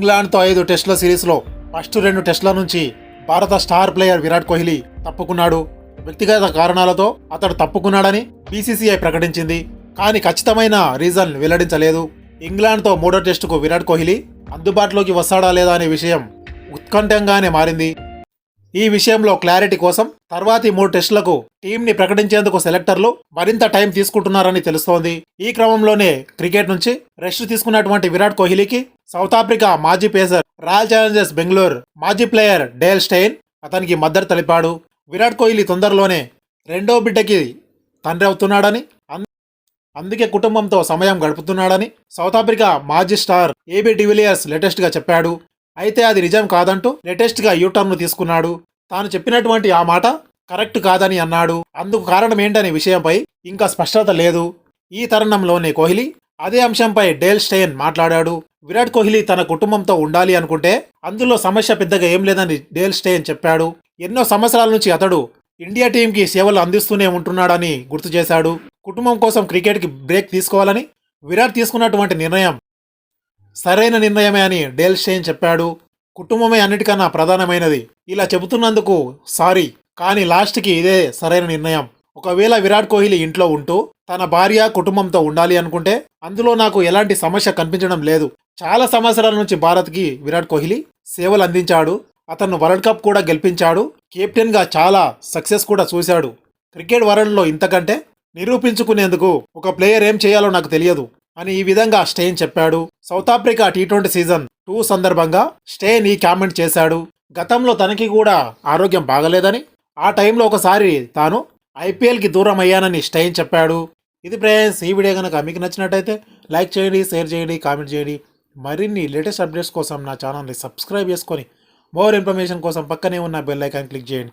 ఇంగ్లాండ్తో ఐదు టెస్టుల సిరీస్లో ఫస్ట్ రెండు టెస్టుల నుంచి భారత స్టార్ ప్లేయర్ విరాట్ కోహ్లీ తప్పుకున్నాడు. వ్యక్తిగత కారణాలతో అతడు తప్పుకున్నాడని బీసీసీఐ ప్రకటించింది. కానీ ఖచ్చితమైన రీజన్ వెల్లడించలేదు. ఇంగ్లాండ్తో మూడో టెస్టుకు విరాట్ కోహ్లీ అందుబాటులోకి వస్తాడా లేదా అనే విషయం ఉత్కంఠంగానే మారింది. ఈ విషయంలో క్లారిటీ కోసం తర్వాతి మూడు టెస్టులకు టీంని ప్రకటించేందుకు సెలెక్టర్లు మరింత టైం తీసుకుంటున్నారని తెలుస్తోంది. ఈ క్రమంలోనే క్రికెట్ నుంచి రెస్ట్ తీసుకున్నటువంటి విరాట్ కోహ్లీకి సౌత్ ఆఫ్రికా మాజీ పేసర్ రాయల్ ఛాలెంజర్స్ బెంగళూరు మాజీ ప్లేయర్ డేల్ స్టెయిన్ అతనికి మద్దతు తెలిపాడు. విరాట్ కోహ్లీ తొందరలోనే రెండో బిడ్డకి తండ్రి అవుతున్నాడని అందుకే కుటుంబంతో సమయం గడుపుతున్నాడని సౌత్ ఆఫ్రికా మాజీ స్టార్ ఏబీ డివిలియర్స్ లేటెస్ట్గా చెప్పాడు. అయితే అది నిజం కాదంటూ లేటెస్ట్గా యూటర్న్ తీసుకున్నాడు. తాను చెప్పినటువంటి ఆ మాట కరెక్ట్ కాదని అన్నాడు. అందుకు కారణం ఏంటనే విషయంపై ఇంకా స్పష్టత లేదు. ఈ తరుణంలోనే కోహ్లీ అదే అంశంపై డేల్ స్టెయిన్ మాట్లాడాడు. విరాట్ కోహ్లీ తన కుటుంబంతో ఉండాలి అనుకుంటే అందులో సమస్య పెద్దగా ఏం లేదని డేల్ స్టెయిన్ చెప్పాడు. ఎన్నో సంవత్సరాల నుంచి అతడు ఇండియా టీంకి సేవలు అందిస్తూనే ఉంటున్నాడని గుర్తు చేశాడు. కుటుంబం కోసం క్రికెట్కి బ్రేక్ తీసుకోవాలని విరాట్ తీసుకున్నటువంటి నిర్ణయం సరైన నిర్ణయమే అని డేల్ షేన్ చెప్పాడు. కుటుంబమే అన్నిటికన్నా ప్రధానమైనది. ఇలా చెబుతున్నందుకు సారీ కానీ లాస్ట్కి ఇదే సరైన నిర్ణయం. ఒకవేళ విరాట్ కోహ్లీ ఇంట్లో ఉంటూ తన భార్య కుటుంబంతో ఉండాలి అనుకుంటే అందులో నాకు ఎలాంటి సమస్య కనిపించడం లేదు. చాలా సంవత్సరాల నుంచి భారత్కి విరాట్ కోహ్లీ సేవలు అందించాడు. అతను వరల్డ్ కప్ కూడా గెలిపించాడు. కెప్టెన్గా చాలా సక్సెస్ కూడా చూశాడు. క్రికెట్ వరల్డ్లో ఇంతకంటే నిరూపించుకునేందుకు ఒక ప్లేయర్ ఏం చేయాలో నాకు తెలియదు. అని ఈ విధంగా స్టెయిన్ చెప్పాడు. South Africa T twenty season two సందర్భంగా స్టెయిన్ ఈ కామెంట్ చేశాడు. గతంలో తనకి కూడా ఆరోగ్యం బాగలేదని ఆ టైంలో ఒకసారి తాను ఐపీఎల్కి దూరం అయ్యానని స్టెయిన్ చెప్పాడు. ఇది ఫ్రెండ్స్ ఈ వీడియో కనుక మీకు నచ్చినట్టయితే లైక్ చేయండి షేర్ చేయండి కామెంట్ చేయండి. మరిన్ని లేటెస్ట్ అప్డేట్స్ కోసం నా ఛానల్ని సబ్స్క్రైబ్ చేసుకొని మోర్ ఇన్ఫర్మేషన్ కోసం పక్కనే ఉన్న బెల్ ఐకాన్ క్లిక్ చేయండి.